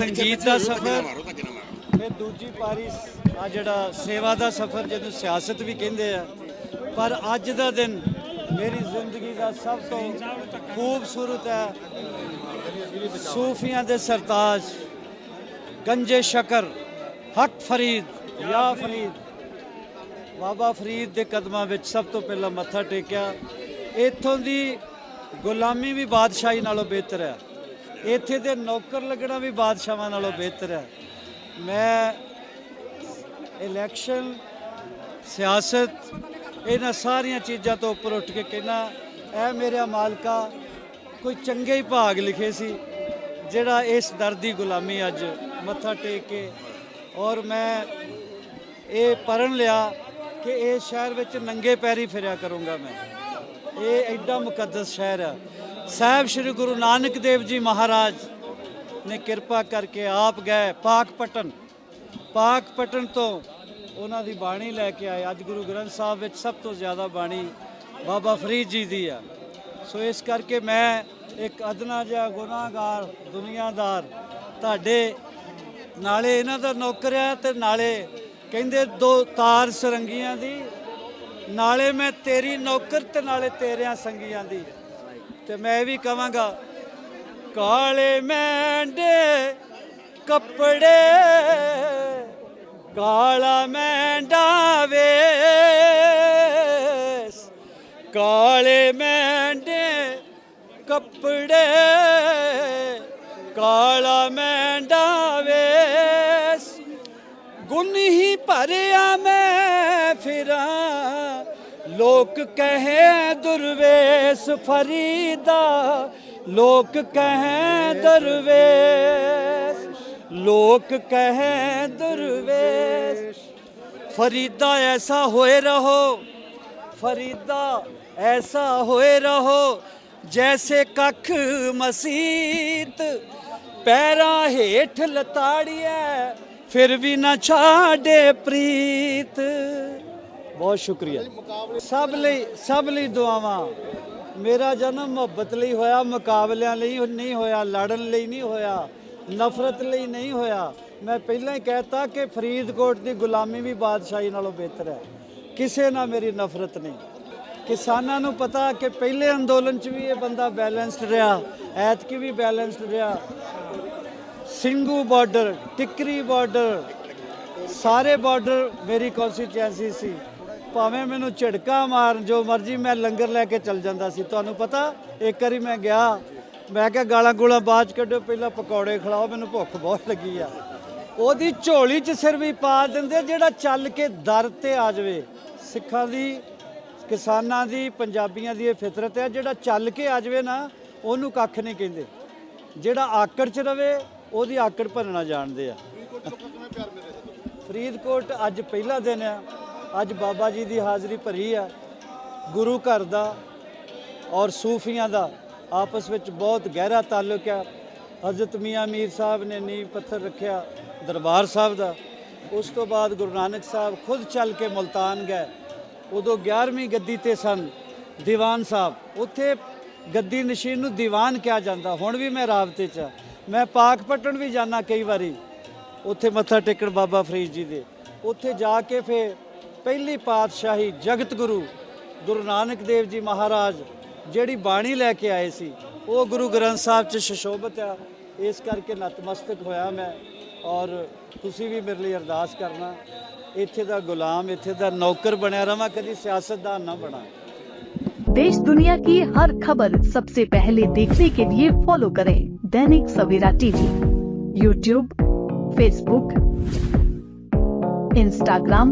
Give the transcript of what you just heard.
ਸੰਗੀਤ ਦਾ ਸਫ਼ਰ। ਫਿਰ ਦੂਜੀ ਪਾਰੀ ਆ ਜਿਹੜਾ ਸੇਵਾ ਦਾ ਸਫ਼ਰ ਜਿਹਨੂੰ ਸਿਆਸਤ ਵੀ ਕਹਿੰਦੇ ਆ। ਪਰ ਅੱਜ ਦਾ ਦਿਨ ਮੇਰੀ ਜ਼ਿੰਦਗੀ ਦਾ ਸਭ ਤੋਂ ਖੂਬਸੂਰਤ ਹੈ। ਸੂਫੀਆਂ ਦੇ ਸਰਤਾਜ ਗੰਜੇ ਸ਼ਕਰ ਹਕ ਫਰੀਦ ਯਾ ਫਰੀਦ। ਬਾਬਾ ਫਰੀਦ ਦੇ ਕਦਮਾਂ ਵਿੱਚ ਸਭ ਤੋਂ ਪਹਿਲਾਂ ਮੱਥਾ ਟੇਕਿਆ। ਇੱਥੋਂ ਦੀ ਗੁਲਾਮੀ ਵੀ ਬਾਦਸ਼ਾਹੀ ਨਾਲੋਂ ਬਿਹਤਰ ਹੈ। ਇੱਥੇ ਦੇ ਨੌਕਰ ਲੱਗਣਾ ਵੀ ਬਾਦਸ਼ਾਹਾਂ ਨਾਲੋਂ ਬਿਹਤਰ ਹੈ। ਮੈਂ ਇਲੈਕਸ਼ਨ ਸਿਆਸਤ, ਇਹਨਾਂ ਸਾਰੀਆਂ ਚੀਜ਼ਾਂ ਤੋਂ ਉੱਪਰ ਉੱਠ ਕੇ ਕਹਿਣਾ ਇਹ ਮੇਰਾ ਮਾਲਕਾ, ਕੋਈ ਚੰਗੇ ਹੀ ਭਾਗ ਲਿਖੇ ਸੀ, ਜਿਹੜਾ ਇਸ ਦਰ ਦੀ ਗੁਲਾਮੀ ਅੱਜ ਮੱਥਾ ਟੇਕ ਕੇ ਔਰ ਮੈਂ ਇਹ ਪਰਨ ਲਿਆ ਕਿ ਇਹ ਸ਼ਹਿਰ ਵਿੱਚ ਨੰਗੇ ਪੈਰੀ ਫਿਰਿਆ ਕਰੂੰਗਾ ਮੈਂ। ਇਹ ਐਡਾ ਮੁਕੱਦਸ ਸ਼ਹਿਰ ਹੈ। ਸਾਹਿਬ ਸ੍ਰੀ ਗੁਰੂ ਨਾਨਕ ਦੇਵ ਜੀ ਮਹਾਰਾਜ ਨੇ ਕਿਰਪਾ ਕਰਕੇ ਆਪ ਗਏ ਪਾਕਪਟਨ ਪਾਕਪਟਨ ਤੋਂ ਉਹਨਾਂ ਦੀ ਬਾਣੀ ਲੈ ਕੇ ਆਏ। ਅੱਜ ਗੁਰੂ ਗ੍ਰੰਥ ਸਾਹਿਬ ਵਿੱਚ ਸਭ ਤੋਂ ਜ਼ਿਆਦਾ ਬਾਣੀ ਬਾਬਾ ਫਰੀਦ ਜੀ ਦੀ ਆ। ਸੋ ਇਸ ਕਰਕੇ ਮੈਂ ਇੱਕ ਅਦਨਾ ਜਿਹਾ ਗੁਨਾਹਗਾਰ, ਦੁਨੀਆਦਾਰ, ਤੁਹਾਡੇ ਨਾਲੇ ਇਹਨਾਂ ਦਾ ਨੌਕਰ ਆ ਤੇ ਨਾਲੇ ਕਹਿੰਦੇ ਦੋ ਤਾਰ ਸਰੰਗੀਆਂ ਦੀ, ਨਾਲੇ ਮੈਂ ਤੇਰੀ ਨੌਕਰ ਤੇ ਨਾਲੇ ਤੇਰਿਆਂ ਸੰਗੀਆਂ ਦੀ। ਤੇ ਮੈਂ ਵੀ ਕਵਾਂਗਾ, ਕਾਲੇ ਮੈਂਡੇ ਕੱਪੜੇ, ਕਾਲਾ ਮੈਂਡਾ ਵੇਸ, ਕਾਲੇ ਮੈਂਡੇ ਕੱਪੜੇ, ਕਾਲਾ ਮੈਂਡਾ ਵੇਸ। ਗੁੰਨ ਹੀ ਭਰਿਆ ਮੈਂ ਫਿਰਾਂ ਲੋਕ ਕਹੇ ਦੁਰਵੇਸ਼ ਫਰੀਦਾ, ਲੋਕ ਕਹੇ ਦਰਵੇਸ਼, ਲੋਕ ਕਹੇ ਦਰਵੇਸ਼। ਫਰੀਦਾ ਐਸਾ ਹੋਏ ਰਹੋ, ਫਰੀਦਾ ਐਸਾ ਹੋਏ ਰਹੋ, ਜੈਸੇ ਕੱਖ ਮਸੀਤ। ਪੈਰਾਂ ਹੇਠ ਲਤਾੜੀਐ, ਫਿਰ ਵੀ ਨਾ ਛਾੜੇ ਪ੍ਰੀਤ। ਬਹੁਤ ਸ਼ੁਕਰੀਆ। ਸਭ ਲਈ ਸਭ ਲਈ ਦੁਆਵਾਂ। ਮੇਰਾ ਜਨਮ ਮੁਹੱਬਤ ਲਈ ਹੋਇਆ, ਮੁਕਾਬਲਿਆਂ ਲਈ ਨਹੀਂ ਹੋਇਆ, ਲੜਨ ਲਈ ਨਹੀਂ ਹੋਇਆ, ਨਫ਼ਰਤ ਲਈ ਨਹੀਂ ਹੋਇਆ। ਮੈਂ ਪਹਿਲਾਂ ਹੀ ਕਹਿਤਾ ਕਿ ਫਰੀਦਕੋਟ ਦੀ ਗੁਲਾਮੀ ਵੀ ਬਾਦਸ਼ਾਹੀ ਨਾਲੋਂ ਬਿਹਤਰ ਹੈ। ਕਿਸੇ ਨਾਲ ਮੇਰੀ ਨਫ਼ਰਤ ਨਹੀਂ। ਕਿਸਾਨਾਂ ਨੂੰ ਪਤਾ ਕਿ ਪਹਿਲੇ ਅੰਦੋਲਨ 'ਚ ਵੀ ਇਹ ਬੰਦਾ ਬੈਲੈਂਸਡ ਰਿਹਾ, ਐਤਕੀ ਵੀ ਬੈਲੈਂਸਡ ਰਿਹਾ। ਸਿੰਘੂ ਬਾਰਡਰ, ਟਿਕਰੀ ਬਾਰਡਰ, ਸਾਰੇ ਬਾਰਡਰ ਮੇਰੀ ਕਨਸਟੀਚੁਐਂਸੀ ਸੀ। ਭਾਵੇਂ ਮੈਨੂੰ ਝਟਕਾ ਮਾਰਨ ਜੋ ਮਰਜ਼ੀ ਮੈਂ ਲੰਗਰ ਲੈ ਕੇ ਚੱਲ ਜਾਂਦਾ ਸੀ, ਤੁਹਾਨੂੰ ਪਤਾ, ਇੱਕ ਵਾਰੀ ਮੈਂ ਗਿਆ, ਮੈਂ ਕਿਹਾ ਗਾਲਾਂ ਗੋਲਾਂ ਬਾਅਦ 'ਚ ਕੱਢੋ ਪਹਿਲਾਂ ਪਕੌੜੇ ਖਿਲਾਓ, ਮੈਨੂੰ ਭੁੱਖ ਬਹੁਤ ਲੱਗੀ ਆ। ਉਹਦੀ ਝੋਲੀ 'ਚ ਸਿਰ ਵੀ ਪਾ ਦਿੰਦੇ ਜਿਹੜਾ ਚੱਲ ਕੇ ਦਰ ਤੇ ਆ ਜਾਵੇ। ਸਿੱਖਾਂ ਦੀ, ਕਿਸਾਨਾਂ ਦੀ, ਪੰਜਾਬੀਆਂ ਦੀ ਇਹ ਫਿਤਰਤ ਹੈ ਜਿਹੜਾ ਚੱਲ ਕੇ ਆ ਜਾਵੇ ਨਾ, ਉਹਨੂੰ ਕੱਖ ਨਹੀਂ ਕਹਿੰਦੇ। ਜਿਹੜਾ ਆਕੜ 'ਚ ਰਵੇ, ਉਹਦੀ ਆਕੜ ਭਰਨਾ ਜਾਣਦੇ ਆ। ਫਰੀਦਕੋਟ ਅੱਜ ਪਹਿਲਾ ਦਿਨ ਆ। ਅੱਜ ਬਾਬਾ ਜੀ ਦੀ ਹਾਜ਼ਰੀ ਭਰੀ ਆ ਗੁਰੂ ਘਰ ਦਾ ਔਰ ਸੂਫੀਆਂ ਦਾ ਆਪਸ ਵਿੱਚ ਬਹੁਤ ਗਹਿਰਾ ਤਾਲੁਕ ਆ ਹਜ਼ਰਤ ਮੀਆਂ ਮੀਰ ਸਾਹਿਬ ਨੇ ਨੀਂਹ ਪੱਥਰ ਰੱਖਿਆ ਦਰਬਾਰ ਸਾਹਿਬ ਦਾ। ਉਸ ਤੋਂ ਬਾਅਦ ਗੁਰੂ ਨਾਨਕ ਸਾਹਿਬ ਖੁਦ ਚੱਲ ਕੇ ਮੁਲਤਾਨ ਗਏ। ਉਦੋਂ 11ਵੀਂ ਗੱਦੀ ਤੇ ਸਨ ਦੀਵਾਨ ਸਾਹਿਬ। ਉੱਥੇ ਗੱਦੀ ਨਸ਼ੀਨ ਨੂੰ ਦੀਵਾਨ ਕਿਹਾ ਜਾਂਦਾ। ਹੁਣ ਵੀ ਮੈਂ ਰਾਬਤੇ 'ਚ ਆ। ਮੈਂ ਪਾਕਪਟਨ ਵੀ ਜਾਣਾ ਕਈ ਵਾਰੀ। ਉੱਥੇ ਮੱਥਾ ਟੇਕਣ ਬਾਬਾ ਫਰੀਦ ਜੀ ਦੇ। ਉੱਥੇ ਜਾ ਕੇ ਫੇ ਪਹਿਲੀ ਪਾਤਸ਼ਾਹੀ ਜਗਤ ਗੁਰੂ ਗੁਰੂ ਨਾਨਕ ਦੇਵ ਜੀ ਮਹਾਰਾਜ ਜਿਹੜੀ ਬਾਣੀ ਲੈ ਕੇ ਆਏ ਸੀ ਉਹ ਗੁਰੂ ਗ੍ਰੰਥ ਸਾਹਿਬ 'ਚ ਸ਼ਸ਼ੋਭਤ ਆ ਇਸ ਕਰਕੇ ਨਤਮਸਤਕ ਹੋਇਆ ਮੈਂ ਔਰ ਤੁਸੀਂ ਵੀ ਮੇਰੇ ਲਈ ਅਰਦਾਸ ਕਰਨਾ ਇੱਥੇ ਦਾ ਗੁਲਾਮ ਇੱਥੇ ਦਾ ਨੌਕਰ ਬਣਿਆ ਰਵਾਂ ਕਦੀ ਸਿਆਸਤਦਾਨ ਨਾ ਬਣਾ देश दुनिया की हर खबर सबसे पहले देखने के लिए फॉलो करें Dainik Savera TV YouTube Facebook Instagram